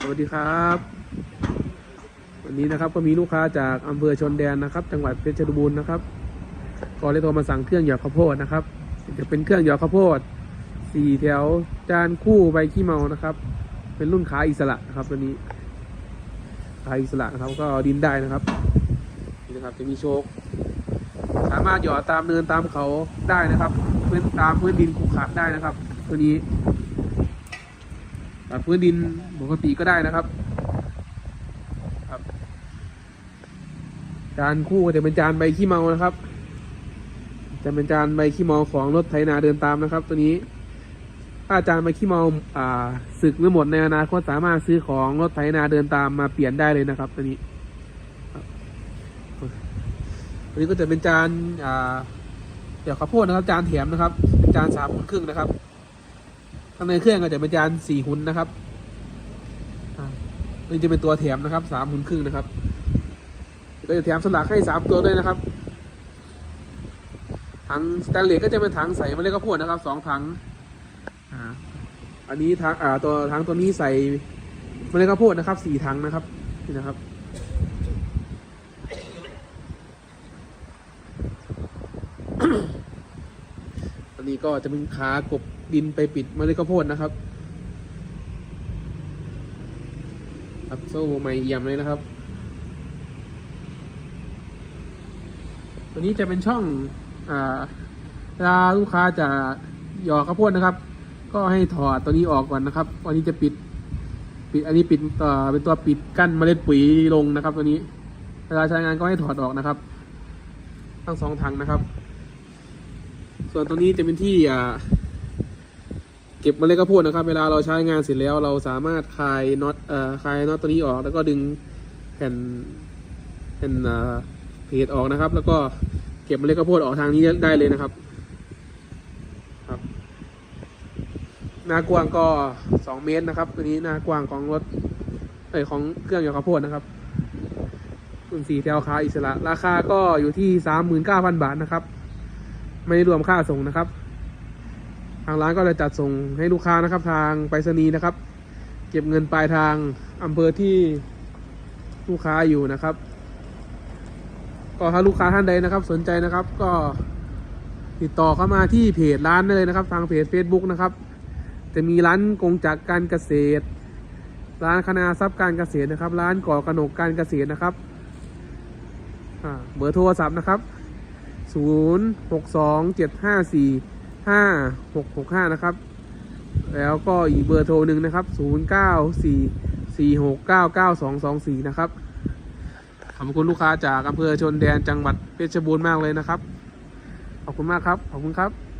สวัสดีครับ วันนี้นะครับก็มีลูกค้าจากอำเภอชนแดนนะครับ จังหวัดเพชรบูรณ์นะครับก็เลยโทรมาสั่งเครื่องหยอดข้าวโพดนะครับจะเป็นเครื่องหยอดข้าวโพดสี่แถวจานคู่ใบขี้เมานะครับ เป็นรุ่นขาอิสระนะครับตัวนี้ขาอิสระนะครับก็ดินได้นะครับนี่นะครับจะมีโชคสามารถหยอดตามเนินตามเขาได้นะครับพื้นตามพื้นดินขรุขระได้นะครับ ตัวนี้ ตามพื้นดินปกติก็ได้นะครับ ครับ จานคู่จะเป็นจานใบขี้เมานะครับ จะเป็นจานใบขี้เมาของรถไถนาเดินตามนะครับ ตัวนี้ถ้าจานใบขี้เมาอ่าสึกหรือหมดในอนาคตสามารถซื้อของรถไถนาเดินตามมาเปลี่ยนได้เลยนะครับ ตัวนี้อันนี้ก็จะเป็นจานอ่าเดี๋ยวข้าวโพดนะครับ จานแถมนะครับ จานสามหุ่นครึ่งนะครับ ข้างในเครื่องก็จะเป็นจานสี่หุ่นนะครับอันนี้จะเป็นตัวแถมนะครับสามหุ่นครึ่งนะครับก็จะแถมสลักให้สามตัวด้วยนะครับ ถังสแตนเลสก็จะเป็นถังใส่เมล็ดข้าวโพดนะครับสองถังอันนี้ถังอ่าตัวถังตัวนี้ใส่เมล็ดข้าวโพดนะครับสี่ถังนะครับนี่นะครับ อันนี้ก็จะเป็นขากบดินไปปิดเมล็ดข้าวโพดนะครับ ครับโซ่ใหม่เอี่ยมเลยนะครับ ตัวนี้จะเป็นช่องอ่าเวลาลูกค้าจะหยอกข้าวโพดนะครับ ก็ให้ถอดตัวนี้ออกก่อนนะครับวันนี้จะปิดปิดอันนี้ปิดต่อเป็นตัวปิดกั้นเมล็ดปุ๋ยลงนะครับ ตัวนี้ เวลาใช้งานก็ให้ถอดออกนะครับ ทั้งสองถังนะครับ ส่วนตัวนี้จะเป็นที่อ่าเก็บเมล็ดข้าวโพดนะครับ เวลาเราใช้งานเสร็จแล้วเราสามารถคลายน็อตเอ่อคลายน็อตตัวนี้ออก แล้วก็ดึงแผ่นแผ่นอ่าเพจออกนะครับ แล้วก็เก็บเมล็ดข้าวโพดออกทางนี้ได้เลยนะครับครับ หน้ากว้างก็สองเมตรนะครับ ตัวนี้หน้ากว้างของรถเอ้ยของเครื่องหยอดข้าวโพดนะครับรุ่นสี่แถวคาอิสระ ราคาก็อยู่ที่สามหมื่นเก้าพันบาทนะครับ ไม่รวมค่าส่งนะครับ ทางร้านก็จะจัดส่งให้ลูกค้านะครับ ทางไปรษณีย์นะครับ เก็บเงินปลายทางอำเภอที่ลูกค้าอยู่นะครับ ก็ถ้าลูกค้าท่านใดนะครับ สนใจนะครับ ก็ติดต่อเข้ามาที่เพจร้านได้เลยนะครับ ทางเพจ Facebook นะครับ จะมีร้านกงจักรการเกษตร ร้านคณาทรัพย์การเกษตรนะครับ ร้านก่อกระหนกการเกษตรนะครับเบอร์โทรศัพท์นะครับ ศูนย์หกสองเจ็ดห้าสี่ห้าหกหกห้านะครับ แล้วก็อีกเบอร์โทรหนึ่งนะครับศูนย์เก้าสี่สี่หกเก้าเก้าสองสองสี่นะครับ ขอบคุณลูกค้าจากอำเภอชนแดนจังหวัดเพชรบูรณ์มากเลยนะครับ ขอบคุณมากครับ ขอบคุณครับ